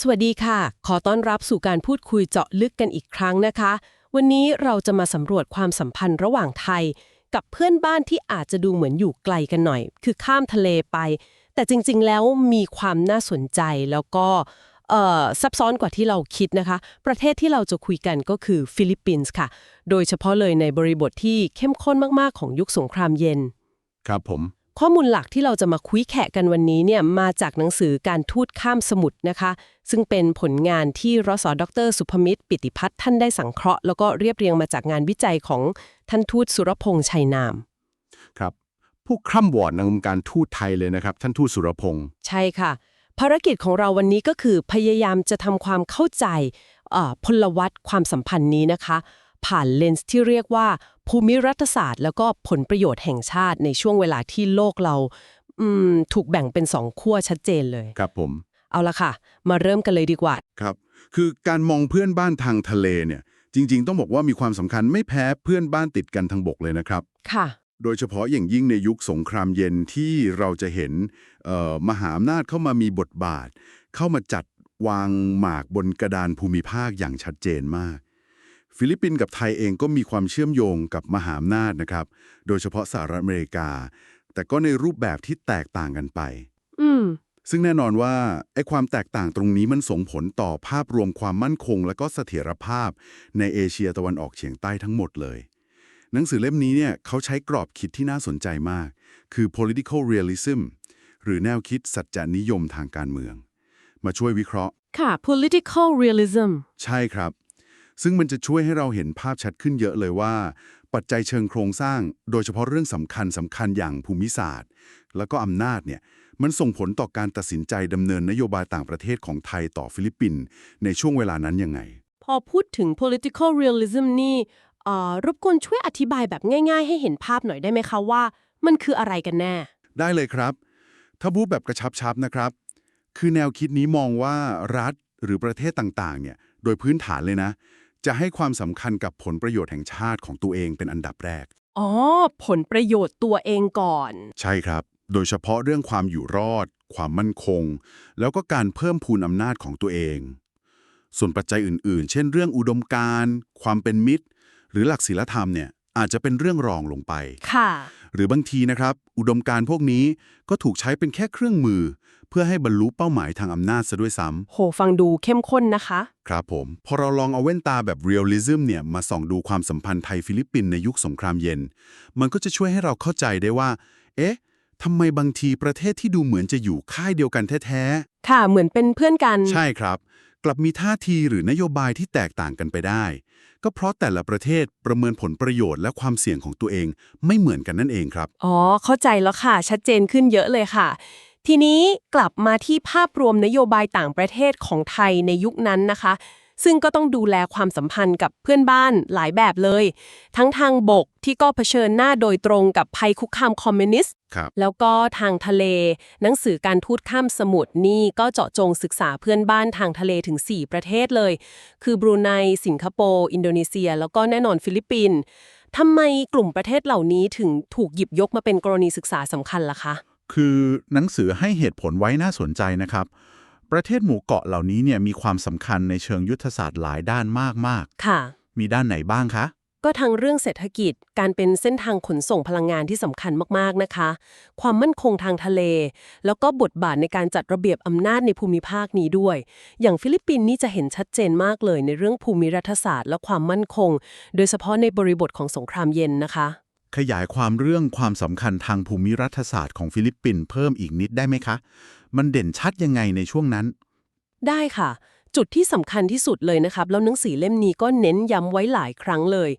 สวัสดีค่ะ ขอต้อนรับสู่การพูดคุยเจาะลึกกันอีกครั้งนะคะ วันนี้เราจะมาสำรวจความสัมพันธ์ระหว่างไทย กับเพื่อนบ้านที่อาจจะดูเหมือนอยู่ไกลกันหน่อย คือข้ามทะเลไป แต่จริงๆ แล้วมีความน่าสนใจแล้วก็ซับซ้อนกว่าที่เราคิดนะคะ ประเทศที่เราจะคุยกันก็คือฟิลิปปินส์ค่ะ โดยเฉพาะเลยในบริบทที่เข้มข้นมากๆของยุคสงครามเย็น ครับผม ข้อมูลหลักที่เราจะมาคุยแขะกันวันนี้เนี่ยมาจากหนังสือการทูตข้ามสมุทรนะคะ ซึ่งเป็นผลงานที่รสดร สุภมิตร ปิติพัฒน์ท่านได้สังเคราะห์ แล้วก็เรียบเรียงมาจากงานวิจัยของท่านทูตสุรพงษ์ชัยนาม ครับผู้คร่ำวอดในวงการทูตไทยเลยนะครับ ท่านทูตสุรพงศ์ใช่ค่ะ ภารกิจของเราวันนี้ก็คือพยายามจะทำความเข้าใจเอ่อพลวัตความสัมพันธ์นี้นะคะ ผ่านเลนส์ที่เรียกว่า ภูมิรัฐศาสตร์ แล้วก็ผลประโยชน์แห่งชาติในช่วงเวลาที่โลกเราอืมถูกแบ่งเป็นสองขั้วชัดเจนเลย ครับผม เอาละค่ะ มาเริ่มกันเลยดีกว่า ครับ คือการมองเพื่อนบ้านทางทะเลเนี่ยจริง ๆ ต้องบอกว่ามีความสำคัญไม่แพ้เพื่อนบ้านติดกันทางบกเลยนะครับ ค่ะ โดยเฉพาะอย่างยิ่งในยุคสงครามเย็นที่เราจะเห็นเอ่อมหาอำนาจเข้ามามีบทบาท เข้ามาจัดวางหมากบนกระดานภูมิภาคอย่างชัดเจนมาก ฟิลิปปินส์กับไทยเองก็มีความเชื่อมโยงกับมหาอำนาจนะครับ โดยเฉพาะสหรัฐอเมริกา แต่ก็ในรูปแบบที่แตกต่างกันไป อืม ซึ่งแน่นอนว่าไอ้ความแตกต่างตรงนี้มันส่งผลต่อภาพรวมความมั่นคง และก็เสถียรภาพในเอเชียตะวันออกเฉียงใต้ทั้งหมดเลย หนังสือเล่มนี้เนี่ยเขาใช้กรอบคิดที่น่าสนใจมาก คือ political realism หรือแนวคิดสัจจนิยมทางการเมือง มาช่วยวิเคราะห์ค่ะ political realism ใช่ครับ ซึ่งมันจะช่วยให้เราเห็นภาพชัดขึ้นเยอะเลยว่า ปัจจัยเชิงโครงสร้าง โดยเฉพาะเรื่องสำคัญสำคัญอย่างภูมิศาสตร์ แล้วก็อำนาจเนี่ยมันส่งผลต่อการตัดสินใจดำเนินนโยบายต่างประเทศของไทยต่อฟิลิปปินส์ในช่วงเวลานั้นยังไง พอพูดถึง political realism นี่เอ่อรบกวนช่วยอธิบายแบบง่าย ๆ ให้เห็นภาพหน่อยได้ไหมคะว่ามันคืออะไรกันแน่ ได้เลยครับ ถ้าพูดแบบกระชับๆนะครับ คือแนวคิดนี้มองว่ารัฐหรือประเทศต่างๆเนี่ยโดยพื้นฐานเลยนะ จะให้ความสำคัญกับผลประโยชน์แห่งชาติของตัวเองเป็นอันดับแรก อ๋อ ผลประโยชน์ตัวเองก่อน ใช่ครับ โดยเฉพาะเรื่องความอยู่รอด ความมั่นคง แล้วก็การเพิ่มพูนอำนาจของตัวเอง ส่วนปัจจัยอื่น ๆ เช่น เรื่องอุดมการณ์ความเป็นมิตร หรือหลักศีลธรรมเนี่ยอาจจะเป็นเรื่องรองลงไป ค่ะ หรือบางทีนะครับ อุดมการณ์พวกนี้ก็ถูกใช้เป็นแค่เครื่องมือ เพื่อให้บรรลุเป้าหมายทางอำนาจซะด้วยซ้ำโหฟังดูเข้มข้นนะคะ ครับผม พอเราลองเอาแว่นตาแบบเรียลลิซึมเนี่ยมาส่องดูความสัมพันธ์ไทยฟิลิปปินส์ในยุคสงครามเย็น มันก็จะช่วยให้เราเข้าใจได้ว่า เอ๊ะทำไมบางทีประเทศที่ดูเหมือนจะอยู่ค่ายเดียวกันแท้ค่ะ เหมือนเป็นเพื่อนกันๆใช่ครับ กลับมีท่าทีหรือนโยบายที่แตกต่างกันไปได้ ก็เพราะแต่ละประเทศประเมินผลประโยชน์และความเสี่ยงของตัวเองไม่เหมือนกันนั่นเองครับ อ๋อ เข้าใจแล้วค่ะ ชัดเจนขึ้นเยอะเลยค่ะ ทีนี้กลับมาที่ภาพรวมนโยบายต่างประเทศของไทยในยุคนั้นนะคะ ซึ่งก็ต้องดูแลความสัมพันธ์กับเพื่อนบ้านหลายแบบเลย ทั้งทางบกที่ก็เผชิญหน้าโดยตรงกับภัยคุกคามคอมมิวนิสต์ครับแล้วก็ทางทะเล หนังสือการทูตข้ามสมุทรนี่ก็เจาะจงศึกษาเพื่อนบ้านทางทะเลถึง 4 ประเทศเลย คือบรูไนสิงคโปร์อินโดนีเซีย แล้วก็แน่นอนฟิลิปปินส์ทำไมกลุ่มประเทศเหล่านี้ถึงถูกหยิบยกมาเป็นกรณีศึกษาสำคัญล่ะคะ คือหนังสือให้เหตุผลไว้น่าสนใจนะครับ ประเทศหมู่เกาะเหล่านี้เนี่ยมีความสำคัญในเชิงยุทธศาสตร์หลายด้านมากค่ะๆมีด้านไหนบ้างคะ ก็ทั้งเรื่องเศรษฐกิจ การเป็นเส้นทางขนส่งพลังงานที่สำคัญมากๆนะคะ ความมั่นคงทางทะเล แล้วก็บทบาทในการจัดระเบียบอำนาจในภูมิภาคนี้ด้วย อย่างฟิลิปปินส์นี่จะเห็นชัดเจนมากเลยในเรื่องภูมิรัฐศาสตร์ และความมั่นคง โดยเฉพาะในบริบทของสงครามเย็นนะคะ ขยายความเรื่องความสำคัญทางภูมิรัฐศาสตร์ของฟิลิปปินส์เพิ่มอีกนิดได้ไหมคะ มันเด่นชัดยังไงในช่วงนั้น ได้ค่ะ จุดที่สำคัญที่สุดเลยนะครับ แล้วหนังสือเล่มนี้ก็เน้นย้ำไว้หลายครั้งเลย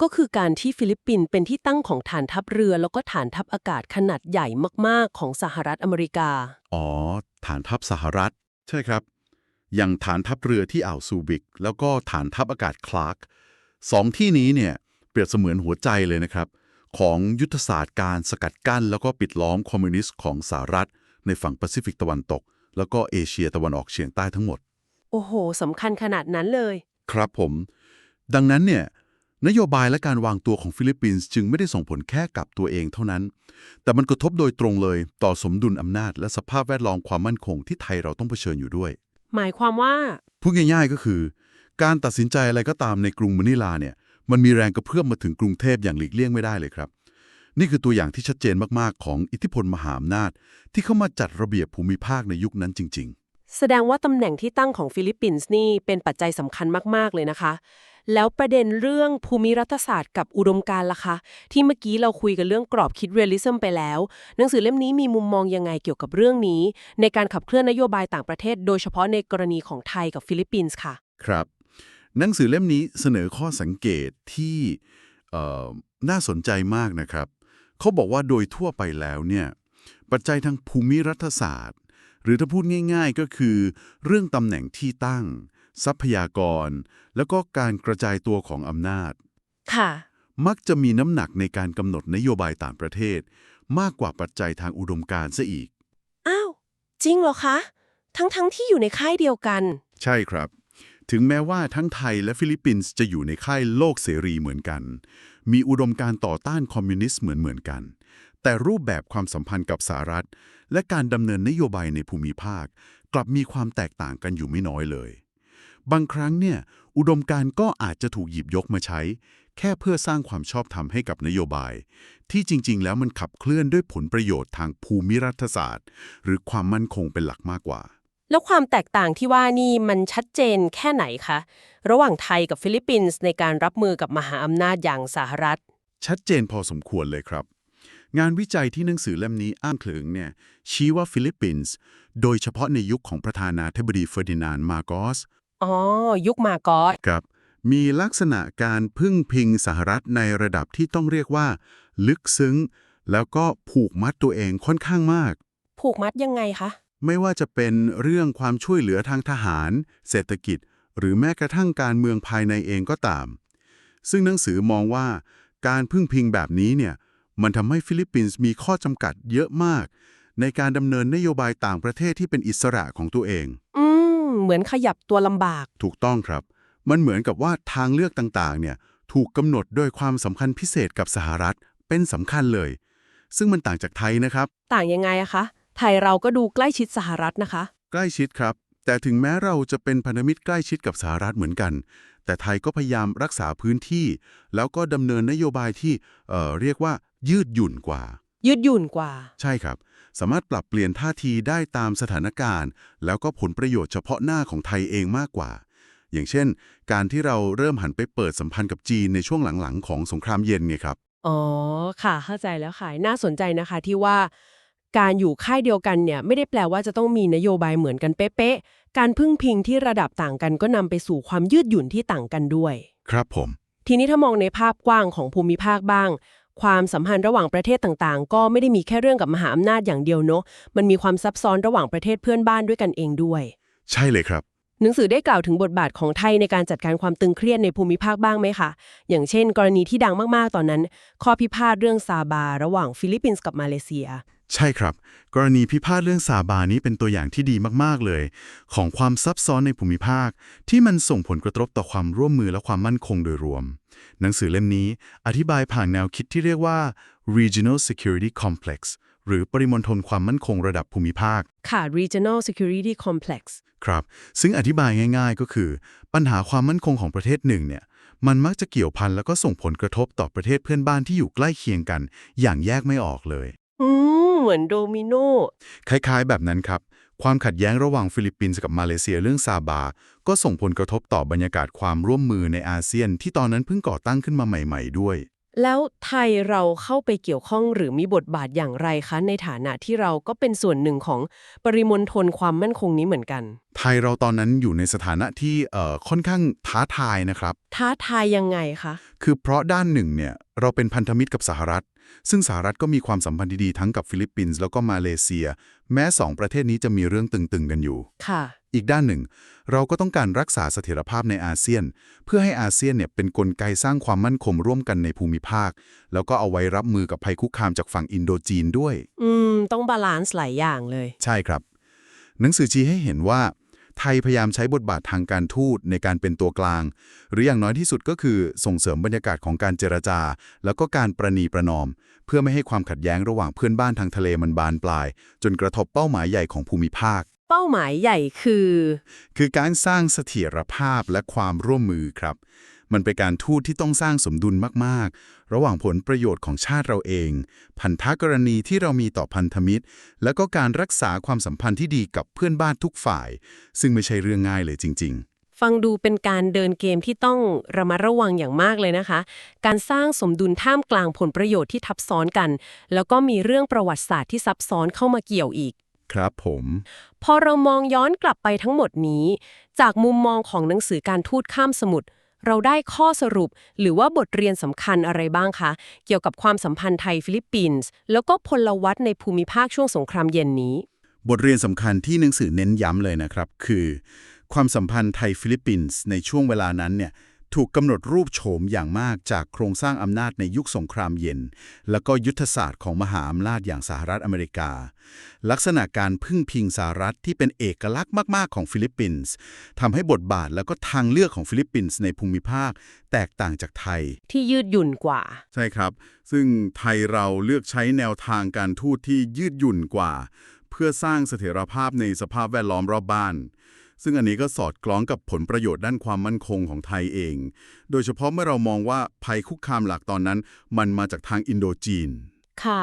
ก็คือการที่ฟิลิปปินส์เป็นที่ตั้งของฐานทัพเรือ แล้วก็ฐานทัพอากาศขนาดใหญ่มากๆ ของสหรัฐอเมริกา อ๋อ ฐานทัพสหรัฐ ใช่ครับ อย่างฐานทัพเรือที่อ่าวซูบิก แล้วก็ฐานทัพอากาศคลาร์กสองที่นี้เนี่ยเปรียบเสมือนหัวใจเลยนะครับ ของยุทธศาสตร์การสกัดกั้น แล้วก็ปิดล้อมคอมมิวนิสต์ของสหรัฐ ในฝั่งแปซิฟิกตะวันตก แล้วก็เอเชียตะวันออกเฉียงใต้ทั้งหมด โอ้โหสำคัญขนาดนั้นเลย ครับผม ดังนั้นเนี่ยนโยบายและการวางตัวของฟิลิปปินส์จึงไม่ได้ส่งผลแค่กับตัวเองเท่านั้น แต่มันกระทบโดยตรงเลยต่อสมดุลอำนาจและสภาพแวดล้อมความมั่นคงที่ไทยเราต้องเผชิญอยู่ด้วย หมายความว่า พูดง่ายๆก็คือ การตัดสินใจอะไรก็ตามในกรุงมะนิลาเนี่ย มันมีแรงกระเพื่อมมาถึงกรุงเทพอย่างหลีกเลี่ยงไม่ได้เลยครับ นี่คือตัวอย่างที่ชัดเจนมากๆ ของอิทธิพลมหาอำนาจ ที่เข้ามาจัดระเบียบภูมิภาคในยุคนั้นจริงแสดงว่าตำแหน่งที่ตั้งของฟิลิปปินส์นี่เป็นปัจจัยสำคัญมากๆ เลยนะคะ แล้วประเด็นเรื่องภูมิรัฐศาสตร์กับอุดมการณ์ล่ะคะ ที่เมื่อกี้เราคุยกันเรื่องกรอบคิดเรียลลิซึมไปแล้ว หนังสือเล่มนี้มีมุมมองยังไงเกี่ยวกับเรื่องนี้ ในการขับเคลื่อนนโยบายต่างประเทศ โดยเฉพาะในกรณีของไทยกับฟิลิปปินส์ค่ะๆครับ หนังสือเล่มนี้เสนอข้อสังเกตที่เอ่อน่าสนใจมากนะครับ เขาบอกว่าโดยทั่วไปแล้วเนี่ยปัจจัยทางภูมิรัฐศาสตร์ หรือถ้าพูดง่าย ๆ ก็คือ เรื่องตำแหน่งที่ตั้ง ทรัพยากร แล้วก็การกระจายตัวของอำนาจ ค่ะ มักจะมีน้ำหนักในการกำหนดนโยบายต่างประเทศ มากกว่าปัจจัยทางอุดมการณ์ซะอีก อ้าว จริงเหรอคะ ทั้งๆทที่อยู่ในค่ายเดียวกัน ใช่ครับ ถึงแม้ว่าทั้งไทยและฟิลิปปินส์จะอยู่ในค่ายโลกเสรีเหมือนกัน มีอุดมการต่อต้านคอมมิวนิสต์เหมือนเหมือนๆกัน แต่รูปแบบความสัมพันธ์กับสหรัฐ และการดำเนินนโยบายในภูมิภาค กลับมีความแตกต่างกันอยู่ไม่น้อยเลย บางครั้งเนี่ยอุดมการก็อาจจะถูกหยิบยกมาใช้ แค่เพื่อสร้างความชอบธรรมให้กับนโยบาย ที่จริง ๆ แล้วมันขับเคลื่อนด้วยผลประโยชน์ทางภูมิรัฐศาสตร์ หรือความมั่นคงเป็นหลักมากกว่า แล้วความแตกต่างที่ว่านี่มันชัดเจนแค่ไหนคะ ระหว่างไทยกับฟิลิปปินส์ในการรับมือกับมหาอำนาจอย่างสหรัฐ ชัดเจนพอสมควรเลยครับ งานวิจัยที่หนังสือเล่มนี้อ้างถึงเนี่ยชี้ว่าฟิลิปปินส์โดยเฉพาะในยุคของประธานาธิบดีเฟอร์ดินานด์มาโกสอ๋อ ยุคมาโกอสครับมีลักษณะการพึ่งพิงสหรัฐในระดับที่ต้องเรียกว่า ลึกซึ้ง แล้วก็ผูกมัดตัวเองค่อนข้างมาก ผูกมัดยังไงคะ ไม่ว่าจะเป็นเรื่องความช่วยเหลือทางทหาร เศรษฐกิจ หรือแม้กระทั่งการเมืองภายในเองก็ตาม ซึ่งหนังสือมองว่าการพึ่งพิงแบบนี้เนี่ยมันทำให้ฟิลิปปินส์มีข้อจำกัดเยอะมาก ในการดำเนินนโยบายต่างประเทศที่เป็นอิสระของตัวเอง อืม เหมือนขยับตัวลำบาก ถูกต้องครับ มันเหมือนกับว่าทางเลือกต่างๆ เนี่ยถูกกำหนดโดยความสำคัญพิเศษกับสหรัฐเป็นสำคัญเลย ซึ่งมันต่างจากไทยนะครับ ต่างยังไงอะคะ ไทยเราก็ดูใกล้ชิดสหรัฐนะคะ ใกล้ชิดครับ แต่ถึงแม้เราจะเป็นพันธมิตรใกล้ชิดกับสหรัฐเหมือนกัน แต่ไทยก็พยายามรักษาพื้นที่ แล้วก็ดำเนินนโยบายที่เอ่อเรียกว่ายืดหยุ่นกว่า ยืดหยุ่นกว่า ใช่ครับ สามารถปรับเปลี่ยนท่าทีได้ตามสถานการณ์ แล้วก็ผลประโยชน์เฉพาะหน้าของไทยเองมากกว่า อย่างเช่น การที่เราเริ่มหันไปเปิดสัมพันธ์กับจีนในช่วงหลังๆ ของสงครามเย็นไงครับอ๋อค่ะเข้าใจแล้วค่ะน่าสนใจนะคะที่ว่า การอยู่ค่ายเดียวกันเนี่ยไม่ได้แปลว่าจะต้องมีนโยบายเหมือนกันเป๊ะๆ การพึ่งพิงที่ระดับต่างกันก็นำไปสู่ความยืดหยุ่นที่ต่างกันด้วย ครับผม ทีนี้ถ้ามองในภาพกว้างของภูมิภาคบ้าง ความสัมพันธ์ระหว่างประเทศต่างๆ ก็ไม่ได้มีแค่เรื่องกับมหาอำนาจอย่างเดียวเนอะมันมีความซับซ้อนระหว่างประเทศเพื่อนบ้านด้วยกันเองด้วย ใช่เลยครับหนังสือได้กล่าวถึงบทบาทของไทยในการจัดการความตึงเครียดในภูมิภาคบ้างไหมคะ อย่างเช่น กรณีที่ดังมากๆ ตอนนั้น ข้อพิพาทเรื่องซาบา ระหว่างฟิลิปปินส์กับมาเลเซีย ใช่ครับ กรณีพิพาทเรื่องซาบานี้เป็นตัวอย่างที่ดีมากๆเลย ของความซับซ้อนในภูมิภาค ที่มันส่งผลกระทบต่อความร่วมมือและความมั่นคงโดยรวม หนังสือเล่มนี้อธิบายผ่านแนวคิดที่เรียกว่า regional security complex หรือปริมณฑลความมั่นคงระดับภูมิภาค ค่ะ Regional Security Complex ครับ ซึ่งอธิบายง่ายๆ ก็คือ ปัญหาความมั่นคงของประเทศหนึ่งเนี่ย มันมักจะเกี่ยวพันแล้วก็ส่งผลกระทบต่อประเทศเพื่อนบ้านที่อยู่ใกล้เคียงกัน อย่างแยกไม่ออกเลย อืม เหมือนโดมิโนคล้ายๆ แบบนั้นครับ ความขัดแย้งระหว่างฟิลิปปินส์กับมาเลเซียเรื่องซาบา ก็ส่งผลกระทบต่อบรรยากาศความร่วมมือในอาเซียนที่ตอนนั้นเพิ่งก่อตั้งขึ้นมาใหม่ ๆ ด้วย แล้วไทยเราเข้าไปเกี่ยวข้องหรือมีบทบาทอย่างไรคะ ในฐานะที่เราก็เป็นส่วนหนึ่งของปริมณฑลความมั่นคงนี้เหมือนกัน ไทยเราตอนนั้นอยู่ในสถานะที่เอ่อค่อนข้างท้าทายนะครับ ท้าทายยังไงคะ คือเพราะด้านหนึ่งเนี่ยเราเป็นพันธมิตรกับสหรัฐ ซึ่งสหรัฐก็มีความสัมพันธ์ดีๆทั้งกับฟิลิปปินส์แล้วก็มาเลเซีย แม้สองประเทศนี้จะมีเรื่องตึงๆกันอยู่ค่ะ อีกด้านหนึ่ง เราก็ต้องการรักษาเสถียรภาพในอาเซียน เพื่อให้อาเซียนเนี่ยเป็นกลไกสร้างความมั่นคงร่วมกันในภูมิภาค แล้วก็เอาไว้รับมือกับภัยคุกคามจากฝั่งอินโดจีนด้วย อืม ต้องบาลานซ์หลายอย่างเลย ใช่ครับ หนังสือชี้ให้เห็นว่า ไทยพยายามใช้บทบาททางการทูตในการเป็นตัวกลาง หรืออย่างน้อยที่สุดก็คือส่งเสริมบรรยากาศของการเจรจา แล้วก็การประนีประนอม เพื่อไม่ให้ความขัดแย้งระหว่างเพื่อนบ้านทางทะเลมันบานปลาย จนกระทบเป้าหมายใหญ่ของภูมิภาค เป้าหมายใหญ่คือ คือการสร้างเสถียรภาพและความร่วมมือครับ มันเป็นการทูตที่ต้องสร้างสมดุลมาก ๆ ระหว่างผลประโยชน์ของชาติเราเอง พันธกรณีที่เรามีต่อพันธมิตร แล้วก็การรักษาความสัมพันธ์ที่ดีกับเพื่อนบ้านทุกฝ่าย ซึ่งไม่ใช่เรื่องง่ายเลยจริงฟังดูเป็นการเดินเกมที่ต้องระมัดระวังอย่างมากเลยนะคะ การสร้างสมดุลท่ามกลางผลประโยชน์ที่ทับซ้อนกัน แล้วก็มีเรื่องประวัติศาสตร์ที่ซับซ้อนเข้ามาเกี่ยวอีกๆ ครับผม พอเรามองย้อนกลับไปทั้งหมดนี้ จากมุมมองของหนังสือการทูตข้ามสมุทรเราได้ข้อสรุปหรือว่าบทเรียนสำคัญอะไรบ้างคะ เกี่ยวกับความสัมพันธ์ไทยฟิลิปปินส์แล้วก็พลวัตในภูมิภาคช่วงสงครามเย็นนี้ บทเรียนสำคัญที่หนังสือเน้นย้ำเลยนะครับ คือ ความสัมพันธ์ไทยฟิลิปปินส์ในช่วงเวลานั้นเนี่ย ถูกกำหนดรูปโฉมอย่างมากจากโครงสร้างอำนาจในยุคสงครามเย็น แล้วก็ยุทธศาสตร์ของมหาอำนาจอย่างสหรัฐอเมริกา ลักษณะการพึ่งพิงสหรัฐที่เป็นเอกลักษณ์มาก ๆ ของฟิลิปปินส์ทำให้บทบาทแล้วก็ทางเลือกของฟิลิปปินส์ในภูมิภาคแตกต่างจากไทย ที่ยืดหยุ่นกว่า ใช่ครับ ซึ่งไทยเราเลือกใช้แนวทางการทูตที่ยืดหยุ่นกว่า เพื่อสร้างเสถียรภาพในสภาพแวดล้อมรอบบ้าน ซึ่งอันนี้ก็สอดคล้องกับผลประโยชน์ด้านความมั่นคงของไทยเอง โดยเฉพาะเมื่อเรามองว่าภัยคุกคามหลักตอนนั้น มันมาจากทางอินโดจีน ค่ะ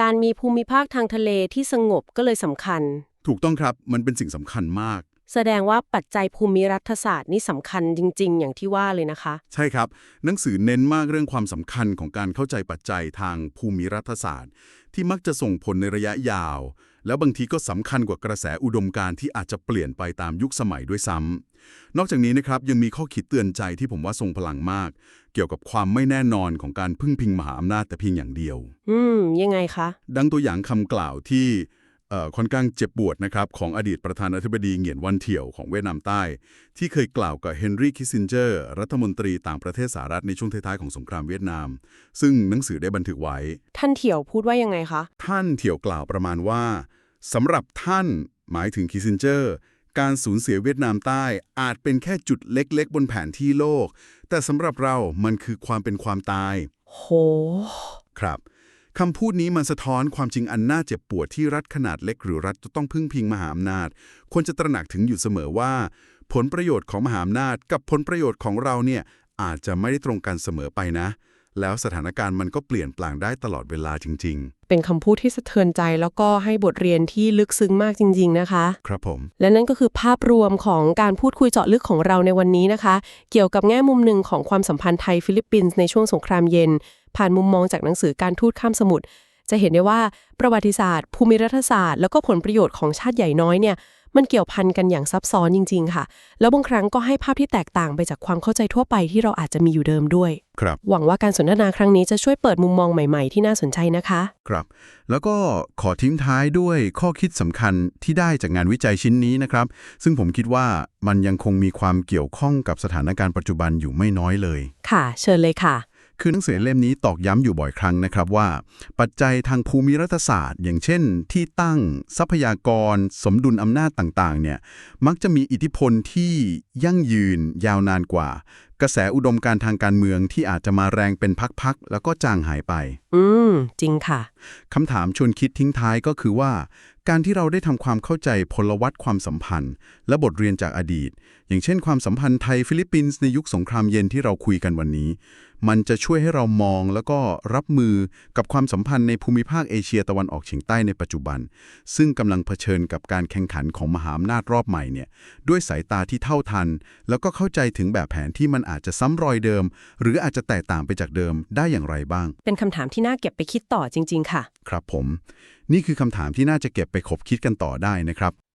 การมีภูมิภาคทางทะเลที่สงบก็เลยสำคัญ ถูกต้องครับ มันเป็นสิ่งสำคัญมาก แสดงว่าปัจจัยภูมิรัฐศาสตร์นี่สำคัญจริง ๆ อย่างที่ว่าเลยนะคะ ใช่ครับ หนังสือเน้นมากเรื่องความสำคัญของการเข้าใจปัจจัยทางภูมิรัฐศาสตร์ ที่มักจะส่งผลในระยะยาว แล้วบางทีก็สำคัญกว่ากระแสอุดมการณ์ที่อาจจะเปลี่ยนไปตามยุคสมัยด้วยซ้ำนอกจากนี้นะครับยังมีข้อคิดเตือนใจที่ผมว่าทรงพลังมาก เกี่ยวกับความไม่แน่นอนของการพึ่งพิงมหาอำนาจแต่เพียงอย่างเดียว อืมยังไงคะ ดังตัวอย่างคำกล่าวที่เอ่อ ค่อนข้างเจ็บปวดนะครับของอดีตประธานาธิบดีเหงียนวันเถี่ยวของเวียดนามใต้ ที่เคยกล่าวกับเฮนรี่คิสซินเจอร์รัฐมนตรีต่างประเทศสหรัฐในช่วงท้ายๆของสงครามเวียดนาม ซึ่งหนังสือได้บันทึกไว้ ท่านเถี่ยวพูดว่ายังไงคะ ท่านเถี่ยวกล่าวประมาณว่าสำหรับท่านหมายถึงคิสซินเจอร์การสูญเสียเวียดนามใต้อาจเป็นแค่จุดเล็กๆ บนแผนที่โลก แต่สำหรับเรามันคือความเป็นความตาย โห ครับ คำพูดนี้มันสะท้อนความจริงอันน่าเจ็บปวดที่รัฐขนาดเล็กหรือรัฐจะต้องพึ่งพิงมหาอำนาจ ควรจะตระหนักถึงอยู่เสมอว่า ผลประโยชน์ของมหาอำนาจ กับผลประโยชน์ของเราเนี่ยอาจจะไม่ได้ตรงกันเสมอไปนะ แล้วสถานการณ์มันก็เปลี่ยนแปลงได้ตลอดเวลาจริงเป็นคำพูดที่สะเทือนใจแล้วก็ให้บทเรียนที่ลึกซึ้งมากจริง ๆ นะคะๆครับผม และนั่นก็คือภาพรวมของการพูดคุยเจาะลึกของเราในวันนี้นะคะ เกี่ยวกับแง่มุมหนึ่งของความสัมพันธ์ไทยฟิลิปปินส์ในช่วงสงครามเย็น ผ่านมุมมองจากหนังสือการทูตข้ามสมุทรจะเห็นได้ว่าประวัติศาสตร์ ภูมิรัฐศาสตร์ แล้วก็ผลประโยชน์ของชาติใหญ่น้อยเนี่ย มันเกี่ยวพันกันอย่างซับซ้อนจริง ๆ ค่ะ แล้วบางครั้งก็ให้ภาพที่แตกต่างไปจากความเข้าใจทั่วไปที่เราอาจจะมีอยู่เดิมด้วย ครับ หวังว่าการสนทนาครั้งนี้จะช่วยเปิดมุมมองใหม่ๆ ที่น่าสนใจนะคะ ครับ แล้วก็ขอทิ้งท้ายด้วยข้อคิดสำคัญที่ได้จากงานวิจัยชิ้นนี้นะครับ ซึ่งผมคิดว่ามันยังคงมีความเกี่ยวข้องกับสถานการณ์ปัจจุบันอยู่ไม่น้อยเลย ค่ะ เชิญเลยค่ะ คือหนังสือเล่มนี้ตอกย้ำอยู่บ่อยครั้งนะครับว่า ปัจจัยทางภูมิรัฐศาสตร์ อย่างเช่น ที่ตั้งทรัพยากร สมดุลอำนาจต่างๆเนี่ยมักจะมีอิทธิพลที่ยั่งยืนยาวนานกว่า กระแสอุดมการณ์ทางการเมืองที่อาจจะมาแรงเป็นพักๆแล้วก็จางหายไป อืม จริงค่ะคำถามชวนคิดทิ้งท้ายก็คือว่า การที่เราได้ทำความเข้าใจพลวัตความสัมพันธ์ และบทเรียนจากอดีต อย่างเช่น ความสัมพันธ์ไทยฟิลิปปินส์ในยุคสงครามเย็นที่เราคุยกันวันนี้ มันจะช่วยให้เรามองแล้วก็รับมือกับความสัมพันธ์ในภูมิภาคเอเชียตะวันออกเฉียงใต้ในปัจจุบัน ซึ่งกำลังเผชิญกับการแข่งขันของมหาอำนาจรอบใหม่เนี่ยด้วยสายตาที่เท่าทัน แล้วก็เข้าใจถึงแบบแผนที่มันอาจจะซ้ำรอยเดิม หรืออาจจะแตกต่างไปจากเดิมได้อย่างไรบ้าง เป็นคำถามที่น่าเก็บไปคิดต่อจริง ๆ ค่ะ ครับผม นี่คือคำถามที่น่าจะเก็บไปคบคิดกันต่อได้นะครับ